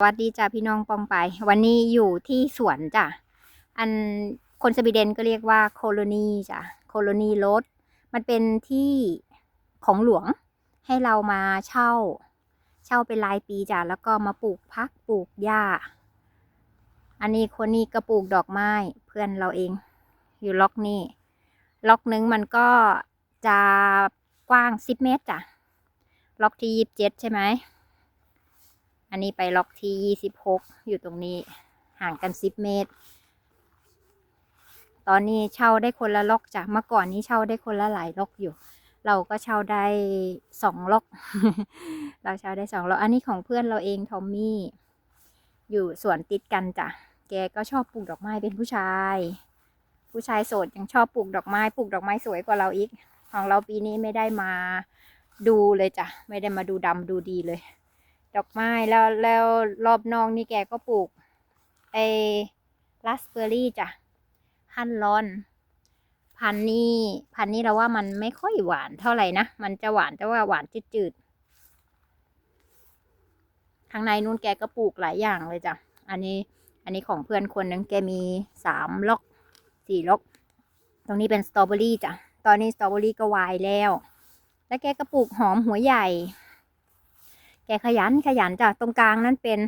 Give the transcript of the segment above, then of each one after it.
สวัสดีจ้ะพี่น้องปองไป วันนี้อยู่ที่สวนจ้ะอันคนสวีเดนก็เรียกว่าโคโลนีจ้ะโคโลนีรถมันเป็นที่ของหลวงให้เรามาเช่า เช่าเป็นรายปีจ้ะแล้วก็มาปลูกพักปลูกหญ้า อันนี้คนนี้ก็ปลูกดอกไม้เพื่อนเราเอง อยู่ล็อกนี่ล็อกนึงมันก็จะกว้างสิบเมตรจ้ะล็อกที่ยี่สิบเจ็ดใช่ไหม อันนี้ไปล็อกที่ยี่สิบหกอยู่ตรงนี้ห่างกันสิบเมตร ตอนนี้เช่าได้คนละล็อกจ้ะเมื่อก่อนนี้เช่าได้คนละหลายล็อกอยู่ เราก็เช่าได้สองล็อก เราเช่าได้สองล็อกอันนี้ของเพื่อนเราเองทอมมี่ อยู่สวนติดกันจ้ะ แกก็ชอบปลูกดอกไม้เป็นผู้ชาย ผู้ชายโสดยังชอบปลูกดอกไม้ปลูกดอกไม้สวยกว่าเราอีก ของเราปีนี้ไม่ได้มาดูเลยจ้ะ ไม่ได้มาดูดำดูดีเลย ดอกไม้แล้วแล้วรอบนอกนี่แกก็ปลูกไอ้ราสเบอร์รี่จ้ะฮันลอน พันนี้พันนี้เราว่ามันไม่ค่อยหวานเท่าไหร่นะ มันจะหวานแต่ว่าหวานจืดๆข้างในนู้นแกก็ปลูกหลายอย่างเลยจ้ะ อันนี้ อันนี้ของเพื่อนคนนึงแกมีสามล็อกสี่ล็อก ตรงนี้เป็นสตรอเบอรี่จ้ะ ตอนนี้สตรอเบอรี่ก็วายแล้ว แล้วแกก็ปลูกหอมหัวใหญ่ แกขยันขยันจ้ะตรงกลางนั้นเป็น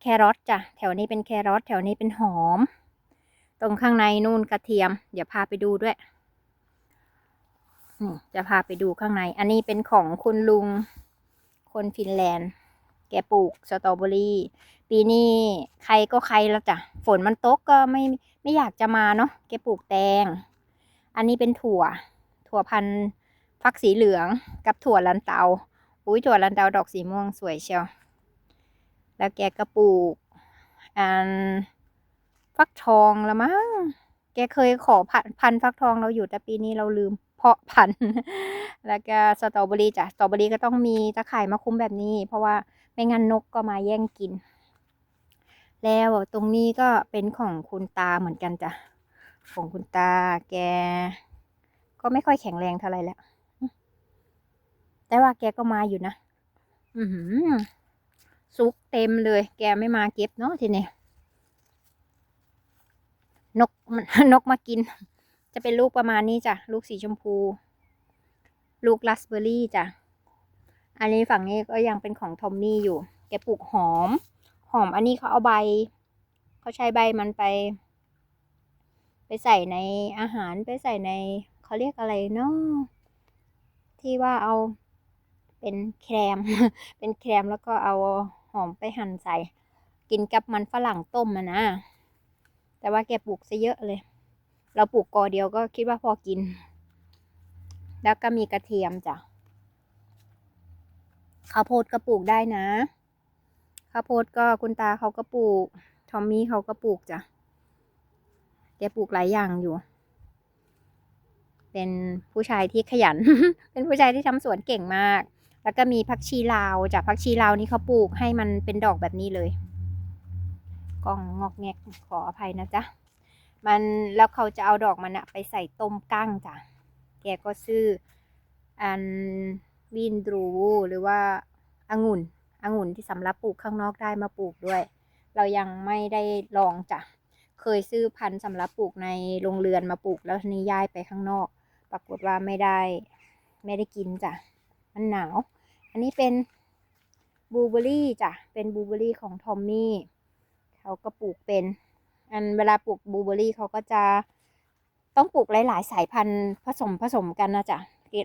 แครอทจ้ะแถวนี้เป็นแครอทแถวนี้เป็นหอม ตรงข้างในนู่นกระเทียม เดี๋ยวพาไปดูด้วยนี่จะพาไปดูข้างใน อันนี้เป็นของคุณลุงคนฟินแลนด์ แกปลูกสตรอเบอรี่ ปีนี้ใครก็ใครแล้วจ้ะ ฝนมันตกก็ไม่ไม่อยากจะมาเนาะ แกปลูกแตง อันนี้เป็นถั่ว ถั่วพันธุ์ฟักสีเหลืองกับถั่วลันเตา อุ้ยถั่วลันเตาดอกสีม่วงสวยเชียว แล้วแกก็ปลูกอันฟักทองละมั้ง แกเคยขอพันพันฟักทองเราอยู่แต่ปีนี้เราลืมเพาะพันธุ์ แล้วก็สตรอเบอรี่จ้ะ สตรอเบอรี่ก็ต้องมีตะข่ายมาคุ้มแบบนี้ เพราะว่าไม่งั้นนกก็มาแย่งกิน แล้วตรงนี้ก็เป็นของคุณตาเหมือนกันจ้ะ ของคุณตาแก ก็ไม่ค่อยแข็งแรงเท่าไหร่แล้ว แต่ว่าแกก็มาอยู่นะ อือหือซุกเต็มเลย แกไม่มาเก็บเนาะทีนี้นกมันนกมากิน จะเป็นลูกประมาณนี้จ้ะ ลูกสีชมพู ลูกราสเบอร์รี่จ้ะ อันนี้ฝั่งนี้ก็ยังเป็นของทอมมี่อยู่ แกปลูกหอม หอมอันนี้เขาเอาใบ เขาใช้ใบมันไป ไปใส่ในอาหารไปใส่ในเขาเรียกอะไรเนาะที่ว่าเอา เป็นแครม เป็นแครมแล้วก็เอาหอมไปหั่นใส่ กินกับมันฝรั่งต้มอะนะ แต่ว่าแกปลูกซะเยอะเลย เราปลูกกอเดียวก็คิดว่าพอกิน แล้วก็มีกระเทียมจ้ะ ข้าวโพดก็ปลูกได้นะ ข้าวโพดก็คุณตาเขาก็ปลูก ทอมมี่เขาก็ปลูกจ้ะ แกปลูกหลายอย่างอยู่เป็นผู้ชายที่ขยัน เป็นผู้ชายที่ทำสวนเก่งมาก แล้วก็มีผักชีลาวจากผักชีลาวนี่เขาปลูกให้มันเป็นดอกแบบนี้เลยกล้องงอกแงกขออภัยนะจ๊ะมันแล้วเขาจะเอาดอกมันอะไปใส่ต้มกั้งจ้ะแกก็ซื้ออันวินดรูหรือว่าองุ่นองุ่นที่สำหรับปลูกข้างนอกได้มาปลูกด้วย เรายังไม่ได้ลองจ้ะเคยซื้อพันธุ์สำหรับปลูกในโรงเรือนมาปลูกแล้วทีนี้ย้ายไปข้างนอก ปรากฏว่าไม่ได้ ไม่ได้กินจ้ะมันหนาว อันนี้เป็นบลูเบอรี่จ้ะ เป็นบลูเบอรี่ของทอมมี่เขาก็ปลูกเป็น อันเวลาปลูกบลูเบอรี่เขาก็จะต้องปลูกหลาย ๆ สายพันธุ์ผสมผสมกันนะจ๊ะ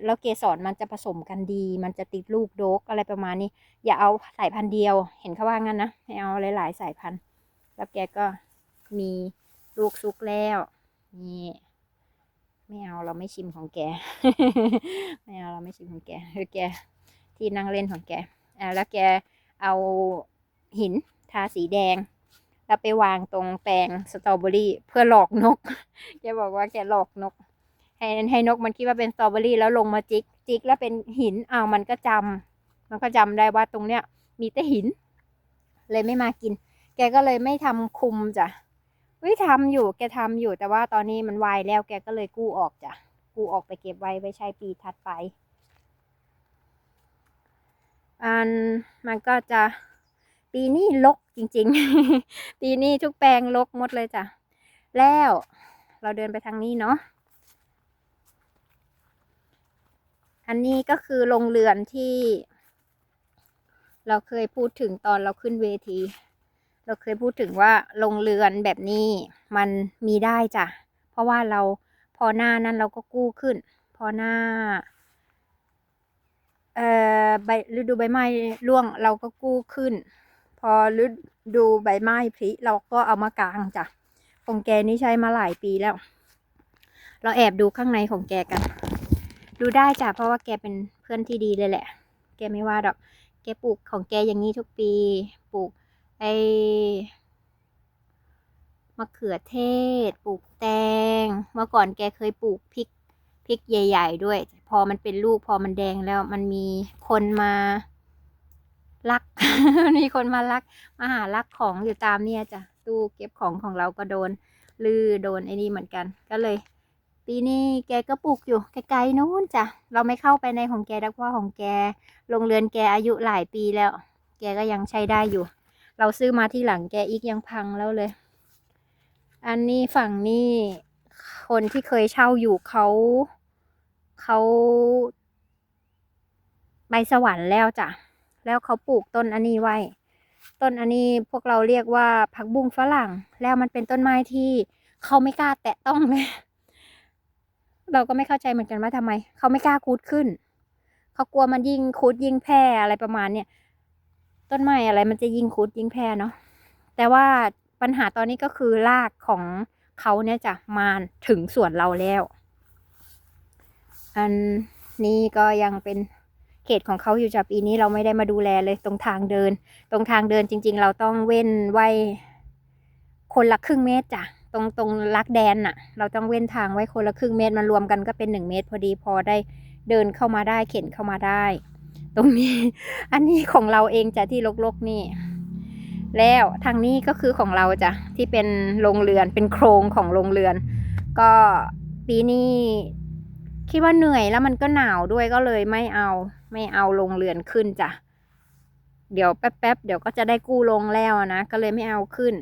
แล้วเกสรมันจะผสมกันดี มันจะติดลูกโดกอะไรประมาณนี้ อย่าเอาสายพันธุ์เดียว เห็นเขาว่างั้นนะให้เอาหลาย ๆ สายพันธุ์ แล้วแกก็มีลูกซุกแล้วนี่ไม่เอาเราไม่ชิมของแก ไม่เอาเราไม่ชิมของแกคือแก ที่นั่งเล่นของแกอ่าแล้วแกเอาหินทาสีแดง แล้วไปวางตรงแปลงสตรอเบอรี่เพื่อหลอกนก แกบอกว่าแกหลอกนก ให้ให้นกมันคิดว่าเป็นสตรอเบอรี่แล้วลงมาจิกจิกแล้วเป็นหินอ้าวมันก็จำมันก็จำได้ว่าตรงเนี้ย มีแต่หิน เลยไม่มากิน แกก็เลยไม่ทำคุมจ้ะวิทำอยู่แกทำอยู่แต่ว่าตอนนี้มันวายแล้วแกก็เลยกู้ออกจ้ะ กู้ออกไปเก็บไว้ไว้ใช้ปีถัดไป อันมันก็จะปีนี้ลกจริง ๆ ปีนี้ทุกแปลงลกหมดเลยจ้ะ แล้วเราเดินไปทางนี้เนาะ อันนี้ก็คือโรงเรือนที่ เราเคยพูดถึงตอนเราขึ้นเวที เราเคยพูดถึงว่าโรงเรือนแบบนี้มันมีได้จ้ะ เพราะว่าเราพอหน้านั้นเราก็กู้ขึ้น พอหน้า ใบฤดูใบไม้ร่วงเราก็กู้ขึ้น พอฤดูใบไม้ผลิเราก็เอามากางจ้ะของแกนี่ใช้มาหลายปีแล้ว เราแอบดูข้างในของแกกัน ดูได้จ้ะเพราะว่าแกเป็นเพื่อนที่ดีเลยแหละ แกไม่ว่าดอก แกปลูกของแกอย่างนี้ทุกปีปลูกไอมะเขือเทศ ปลูกแตง เมื่อก่อนแกเคยปลูกพริก พริกใหญ่ ๆ ด้วย พอมันเป็นลูกพอมันแดงแล้วมันมีคนมาลัก มีคนมาลัก มาหาลักของอยู่ตามเนี่ยจ้ะตู้เก็บของของเราก็โดน ลือโดนไอ้นี่เหมือนกัน ก็เลย ปีนี้แกก็ปลูกอยู่ไกลๆนู้นจ้ะเราไม่เข้าไปในของแกดักว่าของแกโรงเรือนแกอายุหลายปีแล้ว แกก็ยังใช้ได้อยู่ เราซื้อมาที่หลังแกอีกยังพังแล้วเลย อันนี้ฝั่งนี้คนที่เคยเช่าอยู่เขา เขาไปสวรรค์แล้วจ้ะ แล้วเขาปลูกต้นอันนี้ไว้ ต้นอันนี้พวกเราเรียกว่าผักบุ้งฝรั่ง แล้วมันเป็นต้นไม้ที่เขาไม่กล้าแตะต้องเลย เราก็ไม่เข้าใจเหมือนกันว่าทำไม เขาไม่กล้าคูดขึ้น เขากลัวมันยิงคูดยิงแพร่อะไรประมาณเนี่ย ต้นไม้อะไรมันจะยิงคูดยิงแพร่เนาะ แต่ว่าปัญหาตอนนี้ก็คือรากของเขาเนี่ยจะมาถึงส่วนเราแล้ว อันนี้ก็ยังเป็นเขตของเขาอยู่จากปีนี้เราไม่ได้มาดูแลเลยตรงทางเดิน ตรงทางเดินจริง ๆ เราต้องเว้นไว้คนละครึ่งเมตรจ้ะตรงตรงลักแดนน่ะ เราต้องเว้นทางไว้คนละครึ่งเมตรมันรวมกันก็เป็นหนึ่งเมตร พอดีพอได้เดินเข้ามาได้เข็นเข้ามาได้ ตรงนี้ อันนี้ของเราเองจ้ะที่ลกๆนี่ แล้วทางนี้ก็คือของเราจ้ะที่เป็นโรงเรือนเป็นโครงของโรงเรือน ก็ปีนี้ คิดว่าเหนื่อยแล้วมันก็หนาวด้วยก็เลยไม่เอา ไม่เอาโรงเรือนขึ้นจ้ะ เดี๋ยวแป๊บๆเดี๋ยวก็จะได้กู้ลงแล้วนะก็เลยไม่เอาขึ้น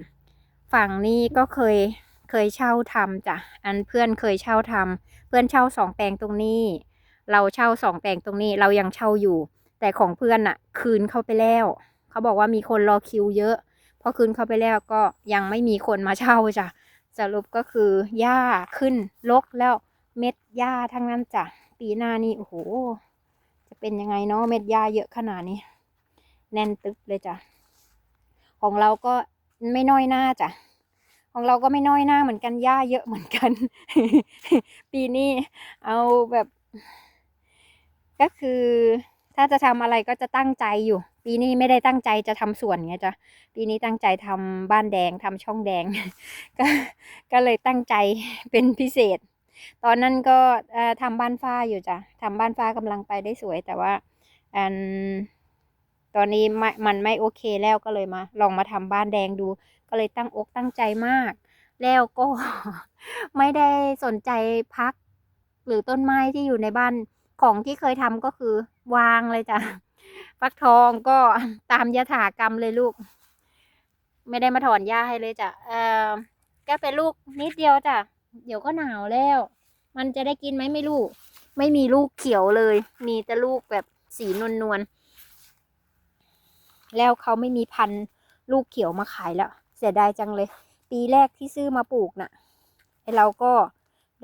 ฝั่งนี้ก็เคยเคยเช่าทำจ้ะ อันเพื่อนเคยเช่าทำเพื่อนเช่าสองแปลงตรงนี้ เราเช่าสองแปลงตรงนี้เรายังเช่าอยู่ แต่ของเพื่อนอะคืนเข้าไปแล้ว เขาบอกว่ามีคนรอคิวเยอะพอคืนเข้าไปแล้วก็ยังไม่มีคนมาเช่าจ้ะสรุปก็คือหญ้าขึ้นรกแล้ว เม็ดหญ้าทั้งนั้นจ้ะปีหน้านี่โอ้โห จะเป็นยังไงเนาะเม็ดหญ้าเยอะขนาดนี้ แน่นตึกเลยจ้ะของเราก็ไม่น้อยหน้าจ้ะของเราก็ไม่น้อยหน้าเหมือนกันหญ้าเยอะเหมือนกัน ปีนี้เอาแบบ ก็คือถ้าจะทำอะไรก็จะตั้งใจอยู่ ปีนี้ไม่ได้ตั้งใจจะทำสวนไงจ้ะปีนี้ตั้งใจทำบ้านแดงทำช่องแดง ก็ก็เลยตั้งใจเป็นพิเศษ ตอนนั้นก็เอ่อทำบ้านฟ้าอยู่จ้ะทำบ้านฟ้ากำลังไปได้สวย แต่ว่าอันตอนนี้มันไม่โอเคแล้วก็เลยมา ลองมาทำบ้านแดงดู ก็เลยตั้งอกตั้งใจมาก แล้วก็ไม่ได้สนใจพัก หรือต้นไม้ที่อยู่ในบ้านของที่เคยทำก็คือ วางเลยจ้ะฟักทองก็ตามยถากรรมเลยลูก ไม่ได้มาถอนหญ้าให้เลยจ้ะเออแกเป็นลูกนิดเดียวจ้ะ เดี๋ยวก็หนาวแล้ว มันจะได้กินไหมไม่รู้ ไม่มีลูกเขียวเลย มีแต่ลูกแบบสีนวลนวลแล้วเขาไม่มีพันธุ์ลูกเขียวมาขายแล้ว เสียดายจังเลย ปีแรกที่ซื้อมาปลูกน่ะไอเราก็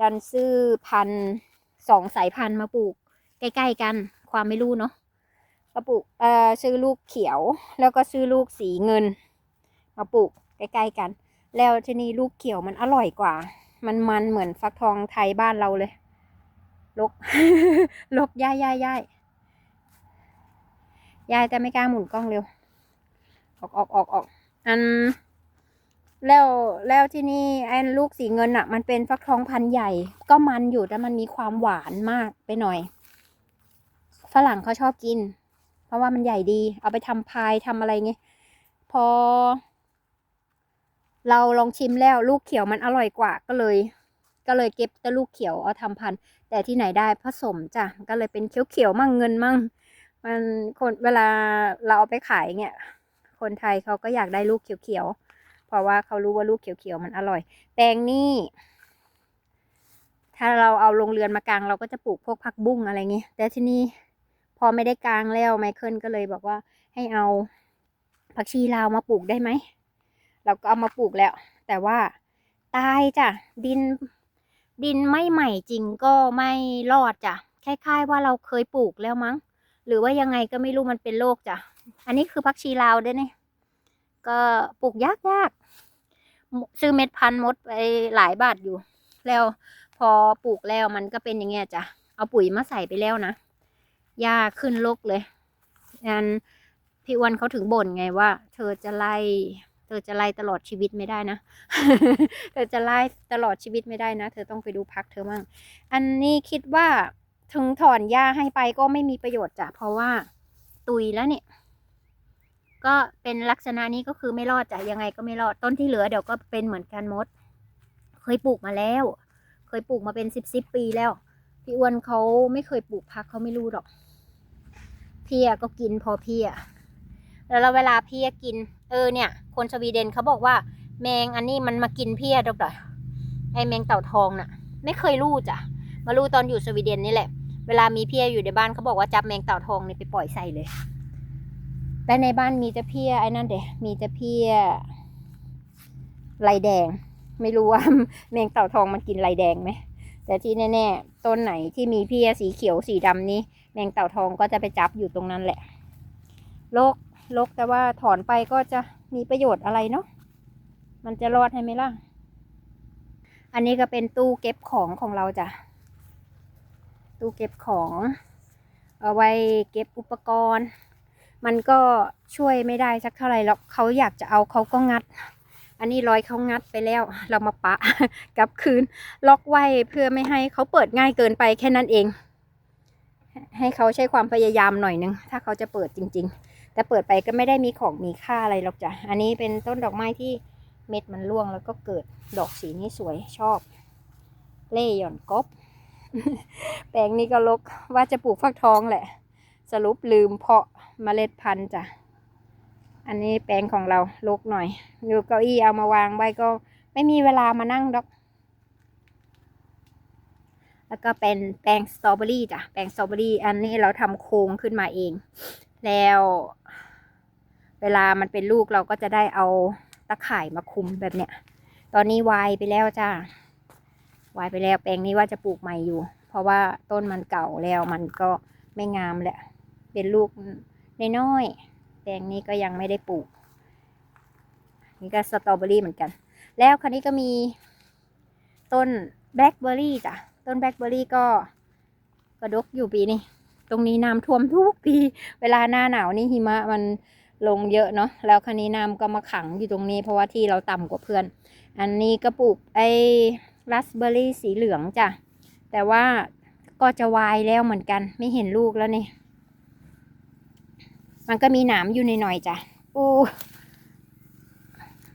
ดันซื้อพันธุ์สองสายพันธุ์มาปลูก ใกล้ๆกัน ความไม่รู้เนาะมาปลูกเอ่อซื้อลูกเขียว แล้วก็ซื้อลูกสีเงิน มาปลูกใกล้ๆกัน แล้วทีนี้ลูกเขียวมันอร่อยกว่า มันมันเหมือนฟักทองไทยบ้านเราเลย ลก ลกย่ายย่ายย่ายยายแต่ไม่กล้าหมุนกล้องเร็ว ออกออกออกออกอัน แล้วแล้วที่นี่ไอ้ลูกสีเงินอะมันเป็นฟักทองพันใหญ่ ก็มันอยู่แต่มันมีความหวานมากไปหน่อย ฝรั่งเขาชอบกิน เพราะว่ามันใหญ่ดี เอาไปทำพายทำอะไรเงี้ยพอ เราลองชิมแล้วลูกเขียวมันอร่อยกว่าก็เลย ก็เลยเก็บแต่ลูกเขียวเอาทำพันธุ์ แต่ที่ไหนได้ผสมจ้ะก็เลยเป็นเขียวๆมั่งเงินมั่ง มันคนเวลาเราเอาไปขายเงี้ยคนไทยเขาก็อยากได้ลูกเขียวๆเพราะว่าเขารู้ว่าลูกเขียวๆมันอร่อยแตงนี่ถ้าเราเอาโรงเรือนมากลางเราก็จะปลูกพวกผักบุ้งอะไรเงี้ยแต่ที่นี่พอไม่ได้กลางแล้วไมเคิลก็เลยบอกว่าให้เอาผักชีลาวมาปลูกได้ไหม เราก็เอามาปลูกแล้ว แต่ว่าตายจ้ะดิน ดินไม่ใหม่จริงก็ไม่รอดจ้ะคล้ายๆว่าเราเคยปลูกแล้วมั้ง หรือว่ายังไงก็ไม่รู้มันเป็นโรคจ้ะอันนี้คือผักชีลาวด้วยเนี่ยก็ปลูกยากยากๆซื้อเม็ดพันธุ์มดไปหลายบาทอยู่ แล้วพอปลูกแล้วมันก็เป็นอย่างเงี้ยจ้ะเอาปุ๋ยมาใส่ไปแล้วนะหญ้าขึ้นรกเลยงั้นพี่อ้วันเขาถึงบ่นไงว่า เธอจะไล่ เธอจะไล่ตลอดชีวิตไม่ได้นะ เธอจะไล่ตลอดชีวิตไม่ได้นะ เธอต้องไปดูพักเธอมั่ง อันนี้คิดว่าถึงถอนหญ้าให้ไปก็ไม่มีประโยชน์จ้ะ เพราะว่าตุยแล้วเนี่ย ก็เป็นลักษณะนี้ก็คือไม่รอดจ้ะ ยังไงก็ไม่รอด ต้นที่เหลือเดี๋ยวก็เป็นเหมือนกันมด เคยปลูกมาแล้ว เคยปลูกมาเป็นสิบสิบปีแล้ว พี่อ้วนเขาไม่เคยปลูกพักเขาไม่รู้หรอก พี่ก็กินพอพี่อะ แล้วเวลาพี่กิน เออเนี่ย คนสวีเดนเขาบอกว่า แมงอันนี้มันมากินพี่ดอกดอยไอแมงเต่าทองน่ะ ไม่เคยรู้จ้ะมารู้ตอนอยู่สวีเดนนี่แหละ เวลามีเพี้ยอยู่ในบ้านเขาบอกว่าจับแมงเต่าทองนี่ไปปล่อยใส่เลยและในบ้านมีแต่เพี้ยไอ้นั่นเดะมีแต่เพี้ยลายแดง ไม่รู้ว่าแมงเต่าทองมันกินลายแดงไหมแต่ที่แน่ๆต้นไหนที่มีเพี้ยสีเขียวสีดำนี้ แมงเต่าทองก็จะไปจับอยู่ตรงนั้นแหละโรค โรคแต่ว่าถอนไปก็จะมีประโยชน์อะไรเนาะมันจะรอดให้ไหมล่ะ อันนี้ก็เป็นตู้เก็บของของเราจ้ะ ตู้เก็บของ เอาไว้เก็บอุปกรณ์ มันก็ช่วยไม่ได้สักเท่าไหร่หรอกเขาอยากจะเอาเขาก็งัด อันนี้รอยเขางัดไปแล้ว เรามาปะกลับคืน ล็อกไว้เพื่อไม่ให้เขาเปิดง่ายเกินไปแค่นั้นเอง ให้เขาใช้ความพยายามหน่อยนึง ถ้าเขาจะเปิดจริง ๆ แต่เปิดไปก็ไม่ได้มีของมีค่าอะไรหรอกจ้ะ อันนี้เป็นต้นดอกไม้ที่เม็ดมันร่วงแล้วก็เกิดดอกสีนี้สวยชอบ เล่หย่อนกบ แปลงนี้ก็ลกว่าจะปลูกฟักทองแหละ สรุปลืมเพาะเมล็ดพันธุ์จ้ะ อันนี้แปลงของเราลกหน่อยดูเก้าอี้เอามาวางไว้ก็ไม่มีเวลามานั่งดอก แล้วก็เป็นแปลงสตรอเบอรี่จ้ะ แปลงสตรอเบอรี่ อันนี้เราทำโครงขึ้นมาเอง แล้ว เวลามันเป็นลูกเราก็จะได้เอาตะข่ายมาคุมแบบเนี้ย ตอนนี้วายไปแล้วจ้าวายไปแล้วแปลงนี้ว่าจะปลูกใหม่อยู่ เพราะว่าต้นมันเก่าแล้วมันก็ไม่งามแหละ เป็นลูกน้อยๆแปลงนี้ก็ยังไม่ได้ปลูก นี่ก็สตรอเบอรี่เหมือนกัน แล้วคันนี้ก็มีต้นแบล็คเบอร์รี่จ้ะ ต้นแบล็คเบอร์รี่ก็กระดกอยู่ปีนี้ รงนี้น้ำท่วมทุกปี เวลาหน้าหนาวนี่หิมะมันลงเยอะเนาะแล้วคันนี้น้ำก็มาขังอยู่ตรงนี้ เพราะว่าที่เราต่ำกว่าเพื่อน อันนี้ก็ปลูกไอ้ราสเบอร์รี่สีเหลืองจ้ะแต่ว่าก็จะวายแล้วเหมือนกัน ไม่เห็นลูกแล้วนี่ มันก็มีหนามอยู่หน่อยจ้ะอู้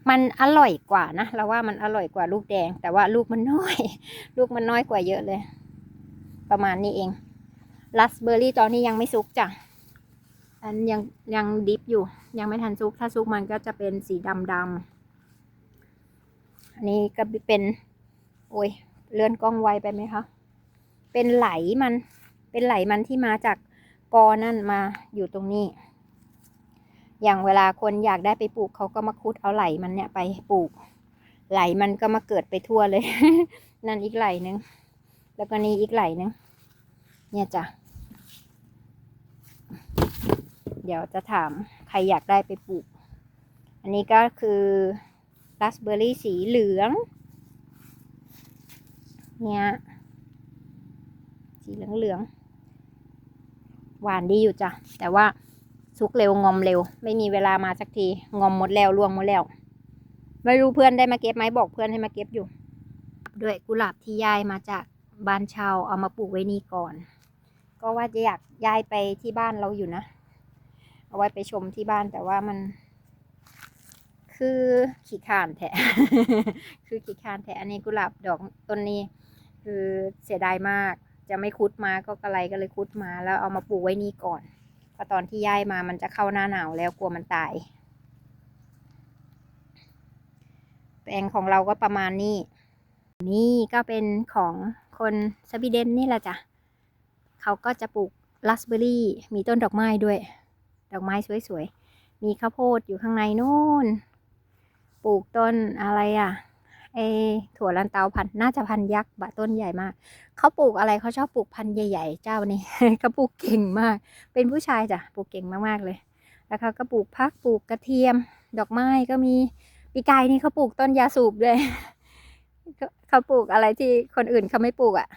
มันอร่อยกว่านะเราว่ามันอร่อยกว่าลูกแดง แต่ว่าลูกมันน้อย ลูกมันน้อยกว่าเยอะเลย ประมาณนี้เอง ราสเบอร์รี่ตอนนี้ยังไม่สุกจ้ะ อันยังยังดิฟอยู่ ยังไม่ทันซุก ถ้าซุกมันก็จะเป็นสีดำดำอันนี้ก็เป็น โอ้ย เลื่อนกล้องไวไปไหมคะ เป็นไหลมัน เป็นไหลมันที่มาจากกอนั่นมาอยู่ตรงนี้ อย่างเวลาคนอยากได้ไปปลูกเขาก็มาคุดเอาไหลมันเนี่ยไปปลูก ไหลมันก็มาเกิดไปทั่วเลย นั่นอีกไหลหนึ่งแล้วก็นี่อีกไหลหนึ่งเนี่ยจ้ะ เดี๋ยวจะถามใครอยากได้ไปปลูก อันนี้ก็คือราสเบอร์รี่สีเหลือง เนี่ย สีเหลืองเหลืองๆหวานดีอยู่จ้ะ แต่ว่าสุกเร็วงอมเร็ว ไม่มีเวลามาสักที งอมหมดแล้วร่วงหมดแล้ว ไม่รู้เพื่อนได้มาเก็บไหมบอกเพื่อนให้มาเก็บอยู่ ด้วยกุหลาบที่ย้ายมาจากบ้านชาวเอามาปลูกไว้นี่ก่อน ก็ว่าจะอยากย้ายไปที่บ้านเราอยู่นะ เอาไว้ไปชมที่บ้านแต่ว่ามัน คือขี้ข่านแท้คือขี้ข่านแท้อันนี้กุหลาบดอกต้นนี้ คือเสียดายมาก จะไม่คุดมาก็กระไรก็เลยคุดมา แล้วเอามาปลูกไว้นี่ก่อนเพราะตอนที่ย้ายมามันจะเข้าหน้าหนาวแล้วกลัวมันตายแปลงของเราก็ประมาณนี้ นี่ก็เป็นของคนสวีเดนนี่แหละจ้ะเขาก็จะปลูกราสเบอร์รี่ มีต้นดอกไม้ด้วย ดอกไม้สวยๆ มีข้าวโพดอยู่ข้างในนู่น ปลูกต้นอะไรอะเอถั่วลันเตาพันน่าจะพันยักษ์บะต้นใหญ่มาก เขาปลูกอะไรเขาชอบปลูกพันใหญ่ ๆ เจ้านี่ เขาปลูกเก่งมาก เป็นผู้ชายจ้ะปลูกเก่งมากๆเลย แล้วเขาก็ปลูกพักปลูกกระเทียม ดอกไม้ก็มีปีกายนี่เขาปลูกต้นยาสูบด้วยเขาเขาปลูกอะไรที่คนอื่นเขาไม่ปลูกอะ่ะ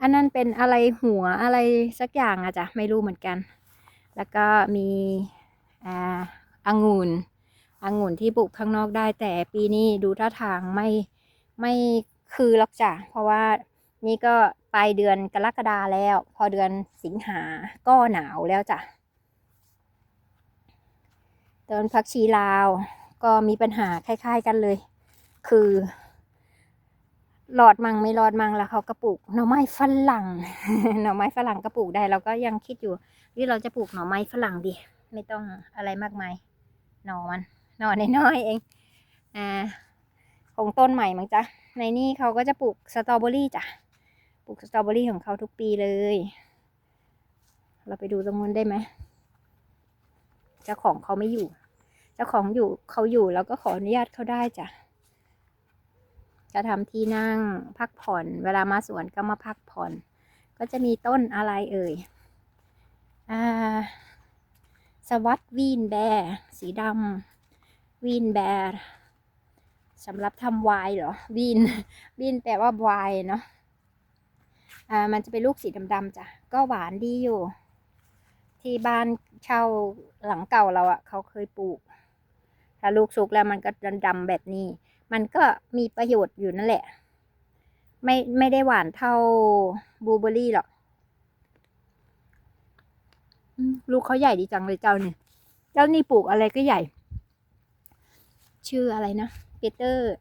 อันนั้นเป็นอะไรหัวอะไรสักอย่างอะจ้ะไม่รู้เหมือนกัน แล้วก็มีอ่าองุ่นองุ่นที่ปลูกข้างนอกได้ แต่ปีนี้ดูท่าทางไม่ไม่คือหรอกจ้ะเพราะว่านี่ก็ปลายเดือนกรกฎาแล้ว พอเดือนสิงหาก็หนาวแล้วจ้ะต้นผักชีลาวก็มีปัญหาคล้าย ๆกันเลย คือหลอดมังไม่หลอดมังแล้วเขาก็ปลูกหน่อไม้ฝรั่งหน่อไม้ฝรั่งก็ปลูกได้เราก็ยังคิดอยู่ ที่เราจะปลูกหน่อไม้ฝรั่งดี ไม่ต้องอะไรมากมาย หน่อมัน หน่อน้อยๆเอง อ่า ของต้นใหม่มั้งจ๊ะ ในนี่เขาก็จะปลูกสตรอเบอรี่จ้ะ ปลูกสตรอเบอรี่ของเขาทุกปีเลย เราไปดูตรงนู้นได้ไหม เจ้าของเขาไม่อยู่ เจ้าของอยู่เขาอยู่แล้วก็ขออนุญาตเขาได้จ้ะจะทำที่นั่งพักผ่อน เวลามาสวนก็มาพักผ่อน ก็จะมีต้นอะไรเอ่ย อ่าสวัสดวีนแบร์สีดำวีนแบร์สำหรับทำไวน์เหรอวีนวีนแปลว่าไวน์เนาะอ่ามันจะเป็นลูกสีดำๆจ้ะก็หวานดีอยู่ ที่บ้านเช่าหลังเก่าเราอะ่ะ เขาเคยปลูก ถ้าลูกสุกแล้วมันก็ดำๆแบบนี้ มันก็มีประโยชน์อยู่นั่นแหละ ไม่ไม่ได้หวานเท่าบลูเบอร์รี่หรอก ลูกเขาใหญ่ดีจังเลยเจ้าเนี่ย เจ้านี่ปลูกอะไรก็ใหญ่ ชื่ออะไรนะปีเตอร์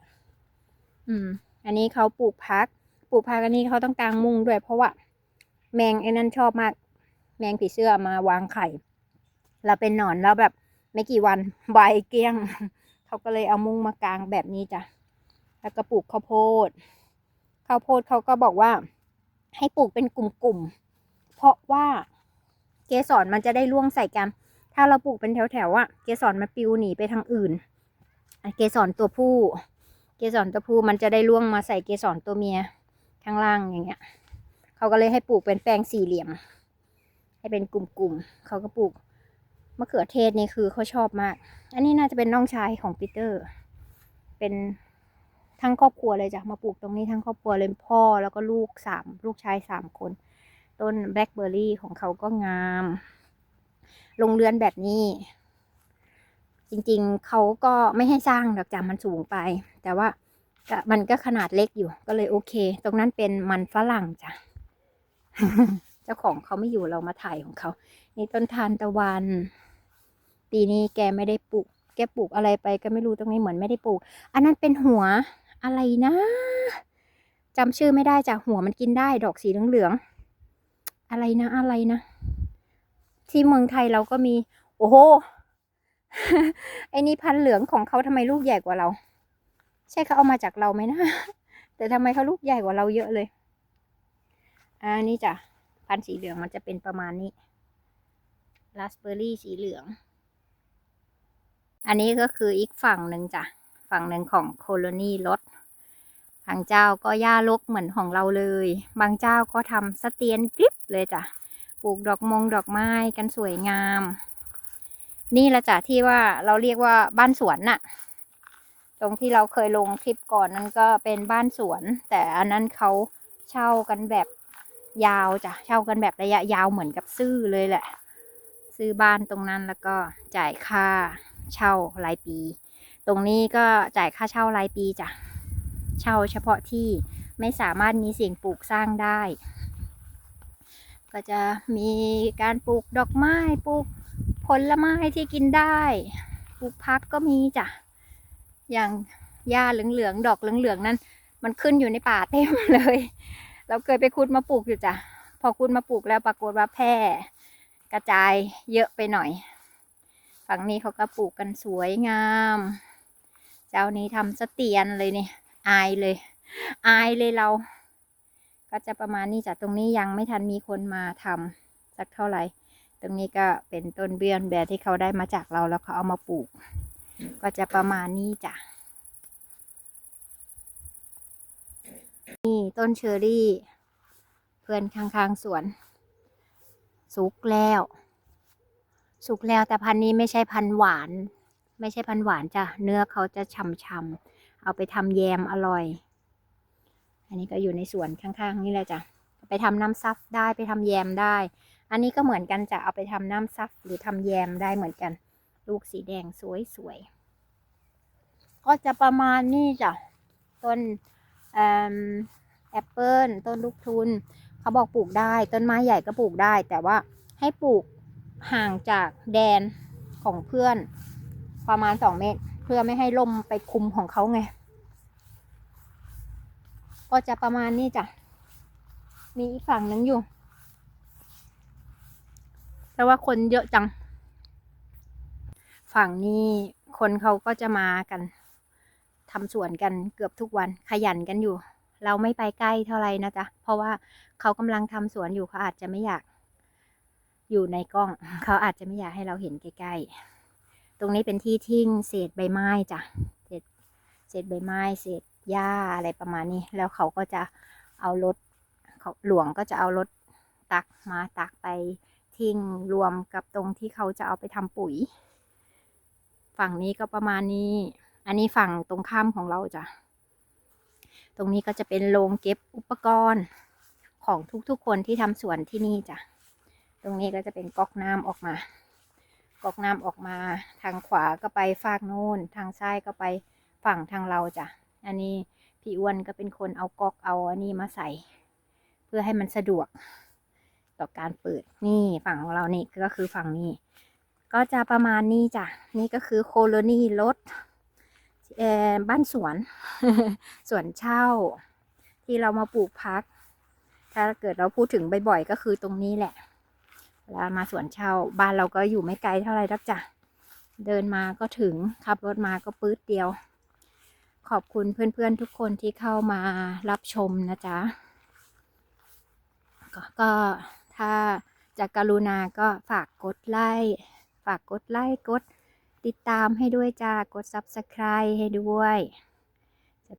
อืม อันนี้เขาปลูกพัก ปลูกพักอันนี้เขาต้องกางมุ้งด้วย เพราะว่า แมงไอ้นั่นชอบมาก แมงผีเสื้อมาวางไข่แล้วเป็นหนอนแล้วแบบไม่กี่วันใบเกลี้ยง เขาก็เลยเอามุ้งมากางแบบนี้จ้ะ แล้วก็ปลูกข้าวโพด ข้าวโพดเขาก็บอกว่า ให้ปลูกเป็นกลุ่มๆ เพราะว่า เกสรมันจะได้ร่วงใส่กัน ถ้าเราปลูกเป็นแถวๆอะ เกสรมันปิวหนีไปทางอื่น เกสรตัวผู้ เกสรตัวผู้มันจะได้ร่วงมาใส่เกสรตัวเมียข้างล่างอย่างเงี้ย เขาก็เลยให้ปลูกเป็นแปลงสี่เหลี่ยม ให้เป็นกลุ่มๆ เขาก็ปลูกมะเขือเทศนี่คือเขาชอบมาก อันนี้น่าจะเป็นน้องชายของปีเตอร์ เป็นทั้งครอบครัวเลยจ้ะ มาปลูกตรงนี้ทั้งครอบครัวเลยพ่อแล้วก็ลูกสามลูกชายสามคน ต้นแบล็คเบอร์รี่ของเขาก็งาม ลงเรือนแบบนี้ จริงๆเขาก็ไม่ให้สร้างดอกจามันสูงไป แต่ว่ามันก็ขนาดเล็กอยู่ก็เลยโอเค ตรงนั้นเป็นมันฝรั่งจ้ะเจ้าของเขาไม่อยู่เรามาถ่ายของเขา นี่ต้นทานตะวัน ปีนี้แกไม่ได้ปลูก แกปลูกอะไรไปก็ไม่รู้ตรงนี้เหมือนไม่ได้ปลูก อันนั้นเป็นหัวอะไรนะจำชื่อไม่ได้จ้ะหัวมันกินได้ดอกสีเหลืองๆ อะไรนะอะไรนะ ที่เมืองไทยเราก็มี โอ้โหไอ้นี่พันเหลืองของเขาทำไมลูกใหญ่กว่าเรา ใช่เขาเอามาจากเราไหมนะ แต่ทำไมเขาลูกใหญ่กว่าเราเยอะเลยอ่านี่จ้ะพันสีเหลืองมันจะเป็นประมาณนี้ราสเบอร์รี่สีเหลือง อันนี้ก็คืออีกฝั่งหนึ่งจ้ะ ฝั่งหนึ่งของโคโลนีรถบางเจ้าก็หญ้ารกเหมือนของเราเลย บางเจ้าก็ทำสเตียนกริบ เลยจ้ะ ปลูกดอกมงดอกไม้กันสวยงาม นี่ละจ้ะที่ว่าเราเรียกว่าบ้านสวนน่ะ ตรงที่เราเคยลงคลิปก่อนนั้นก็เป็นบ้านสวน แต่อันนั้นเขาเช่ากันแบบยาวจ้ะ เช่ากันแบบระยะยาวเหมือนกับซื้อเลยแหละ ซื้อบ้านตรงนั้นแล้วก็จ่ายค่าเช่ารายปี ตรงนี้ก็จ่ายค่าเช่ารายปีจ้ะ เช่าเฉพาะที่ไม่สามารถมีสิ่งปลูกสร้างได้ ก็จะมีการปลูกดอกไม้ปลูกผลไม้ที่กินได้ปลูกพักก็มีจ้ะอย่างหญ้าเหลืองๆดอกเหลืองๆนั้น มันขึ้นอยู่ในป่าเต็มเลย เราเคยไปคุดมาปลูกอยู่จ้ะพอคุดมาปลูกแล้วปรากฏว่าแพร่กระจายเยอะไปหน่อย ฝั่งนี้เขาก็ปลูกกันสวยงาม เจ้านี้ทำสเตียนเลยเนี่ยอายเลย อายเลยเรา ก็จะประมาณนี้จ้ะตรงนี้ยังไม่ทันมีคนมาทำสักเท่าไหร่ ตรงนี้ก็เป็นต้นเบี้ยนแบบที่เขาได้มาจากเราแล้วเขาเอามาปลูก ก็จะประมาณนี้จ้ะนี่ต้นเชอรี่ เพื่อนข้างๆสวน สุกแล้ว สุกแล้วแต่พันนี้ไม่ใช่พันหวาน ไม่ใช่พันหวานจ้ะเนื้อเขาจะช่ำๆเอาไปทำแยมอร่อย อันนี้ก็อยู่ในสวนข้างๆนี่แหละจ้ะไปทำน้ำซับได้ไปทำแยมได้ อันนี้ก็เหมือนกันจะเอาไปทำน้ำซับหรือทำแยมได้เหมือนกัน ลูกสีแดงสวยๆก็จะประมาณนี้จ้ะต้นแอปเปิลต้นลูกทุนเขาบอกปลูกได้ ต้นไม้ใหญ่ก็ปลูกได้ แต่ว่าให้ปลูกห่างจากแดนของเพื่อนประมาณสองเมตร เพื่อไม่ให้ลมไปคุมของเขาไง ก็จะประมาณนี้จ้ะ มีอีกฝั่งหนึงอยู่ แต่ว่าคนเยอะจัง ฝั่งนี้คนเขาก็จะมากันทำสวนกันเกือบทุกวันขยันกันอยู่ เราไม่ไปใกล้เท่าไหร่นะจ๊ะ เพราะว่าเขากำลังทำสวนอยู่เขาอาจจะไม่อยาก อยู่ในกล้อง เขาอาจจะไม่อยากให้เราเห็นใกล้ๆ ตรงนี้เป็นที่ทิ้งเศษใบไม้จ้ะ เศษเศษใบไม้เศษ หญ้าอะไรประมาณนี้ แล้วเขาก็จะเอารถเขาหลวงก็จะเอารถตักมาตักไปทิ้งรวมกับตรงที่เขาจะเอาไปทำปุ๋ย ฝั่งนี้ก็ประมาณนี้ อันนี้ฝั่งตรงข้ามของเราจ้ะ ตรงนี้ก็จะเป็นโรงเก็บอุปกรณ์ของทุกๆคนที่ทำสวนที่นี่จ้ะ ตรงนี้ก็จะเป็นก๊อกน้ำออกมา ก๊อกน้ำออกมา ทางขวาก็ไปฝากโน้น ทางซ้ายก็ไปฝั่งทางเราจ้ะ อันนี้พี่อ้วนก็เป็นคนเอาก๊อกเอาอันนี้มาใส่ เพื่อให้มันสะดวกต่อการเปิดนี่ฝั่งของเรานี่ก็คือฝั่งนี้ ก็จะประมาณนี้จ้ะนี่ก็คือโคโลนีรถบ้านสวน สวนเช่า ที่เรามาปลูกพัก ถ้าเกิดเราพูดถึงบ่อยๆก็คือตรงนี้แหละเวลามาสวนเช่าบ้านเราก็อยู่ไม่ไกลเท่าไหร่ดักจ้ะเดินมาก็ถึงขับรถมาก็ปื๊ดเดียว ขอบคุณเพื่อนๆทุกคนที่เข้ามารับชมนะจ๊ะก็ก็ถ้าจะกรุณาก็ฝากกดไลค์ฝากกดไลค์กดติดตามให้ด้วยจ้ากด subscribe ให้ด้วย